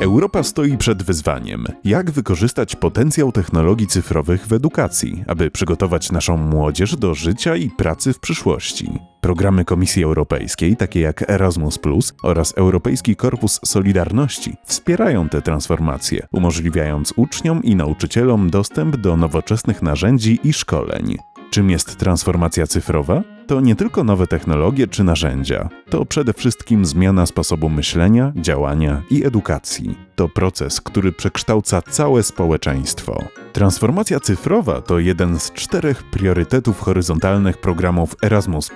Europa stoi przed wyzwaniem. Jak wykorzystać potencjał technologii cyfrowych w edukacji, aby przygotować naszą młodzież do życia i pracy w przyszłości? Programy Komisji Europejskiej, takie jak Erasmus oraz Europejski Korpus Solidarności, wspierają te transformacje, umożliwiając uczniom i nauczycielom dostęp do nowoczesnych narzędzi i szkoleń. Czym jest transformacja cyfrowa? To nie tylko nowe technologie czy narzędzia, to przede wszystkim zmiana sposobu myślenia, działania i edukacji. To proces, który przekształca całe społeczeństwo. Transformacja cyfrowa to jeden z czterech priorytetów horyzontalnych programów Erasmus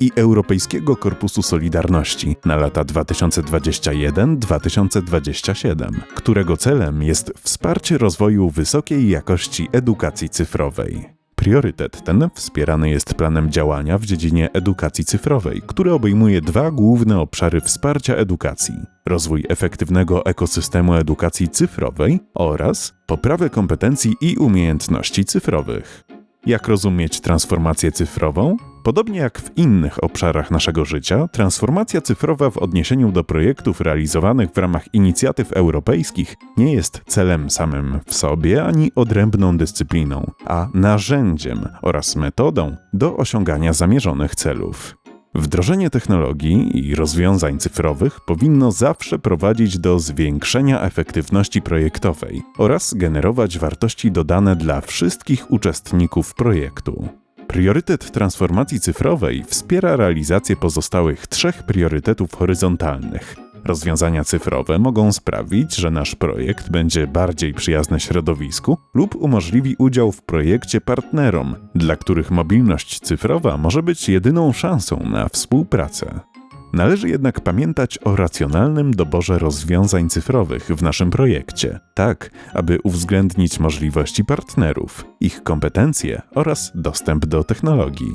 i Europejskiego Korpusu Solidarności na lata 2021-2027, którego celem jest wsparcie rozwoju wysokiej jakości edukacji cyfrowej. Priorytet ten wspierany jest planem działania w dziedzinie edukacji cyfrowej, który obejmuje dwa główne obszary wsparcia edukacji: rozwój efektywnego ekosystemu edukacji cyfrowej oraz poprawę kompetencji i umiejętności cyfrowych. Jak rozumieć transformację cyfrową? Podobnie jak w innych obszarach naszego życia, transformacja cyfrowa w odniesieniu do projektów realizowanych w ramach inicjatyw europejskich nie jest celem samym w sobie ani odrębną dyscypliną, a narzędziem oraz metodą do osiągania zamierzonych celów. Wdrożenie technologii i rozwiązań cyfrowych powinno zawsze prowadzić do zwiększenia efektywności projektowej oraz generować wartości dodane dla wszystkich uczestników projektu. Priorytet transformacji cyfrowej wspiera realizację pozostałych trzech priorytetów horyzontalnych. Rozwiązania cyfrowe mogą sprawić, że nasz projekt będzie bardziej przyjazny środowisku lub umożliwi udział w projekcie partnerom, dla których mobilność cyfrowa może być jedyną szansą na współpracę. Należy jednak pamiętać o racjonalnym doborze rozwiązań cyfrowych w naszym projekcie, tak aby uwzględnić możliwości partnerów, ich kompetencje oraz dostęp do technologii.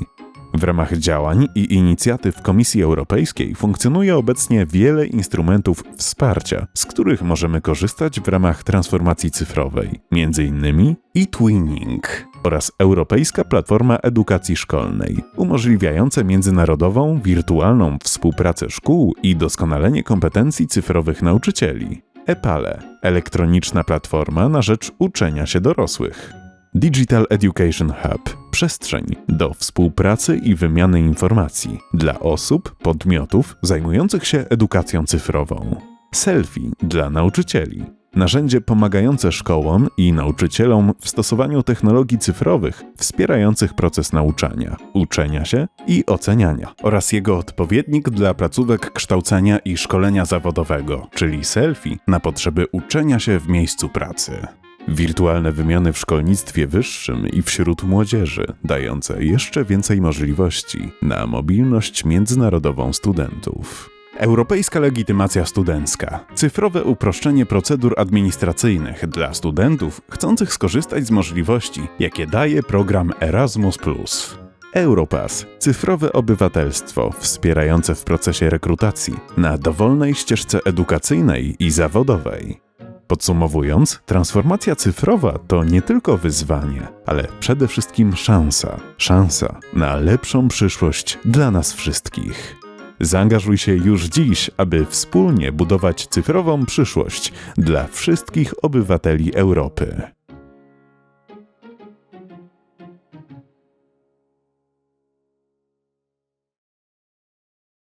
W ramach działań i inicjatyw Komisji Europejskiej funkcjonuje obecnie wiele instrumentów wsparcia, z których możemy korzystać w ramach transformacji cyfrowej, m.in. e-twinning oraz Europejska Platforma Edukacji Szkolnej, umożliwiające międzynarodową, wirtualną współpracę szkół i doskonalenie kompetencji cyfrowych nauczycieli. EPALE elektroniczna platforma na rzecz uczenia się dorosłych. Digital Education Hub przestrzeń do współpracy i wymiany informacji dla osób, podmiotów zajmujących się edukacją cyfrową. Selfie dla nauczycieli. Narzędzie pomagające szkołom i nauczycielom w stosowaniu technologii cyfrowych wspierających proces nauczania, uczenia się i oceniania, oraz jego odpowiednik dla placówek kształcenia i szkolenia zawodowego, czyli selfie na potrzeby uczenia się w miejscu pracy. Wirtualne wymiany w szkolnictwie wyższym i wśród młodzieży, dające jeszcze więcej możliwości na mobilność międzynarodową studentów. Europejska legitymacja studencka. Cyfrowe uproszczenie procedur administracyjnych dla studentów chcących skorzystać z możliwości, jakie daje program Erasmus. Europass cyfrowe obywatelstwo wspierające w procesie rekrutacji na dowolnej ścieżce edukacyjnej i zawodowej. Podsumowując, transformacja cyfrowa to nie tylko wyzwanie, ale przede wszystkim szansa. Szansa na lepszą przyszłość dla nas wszystkich. Zaangażuj się już dziś, aby wspólnie budować cyfrową przyszłość dla wszystkich obywateli Europy.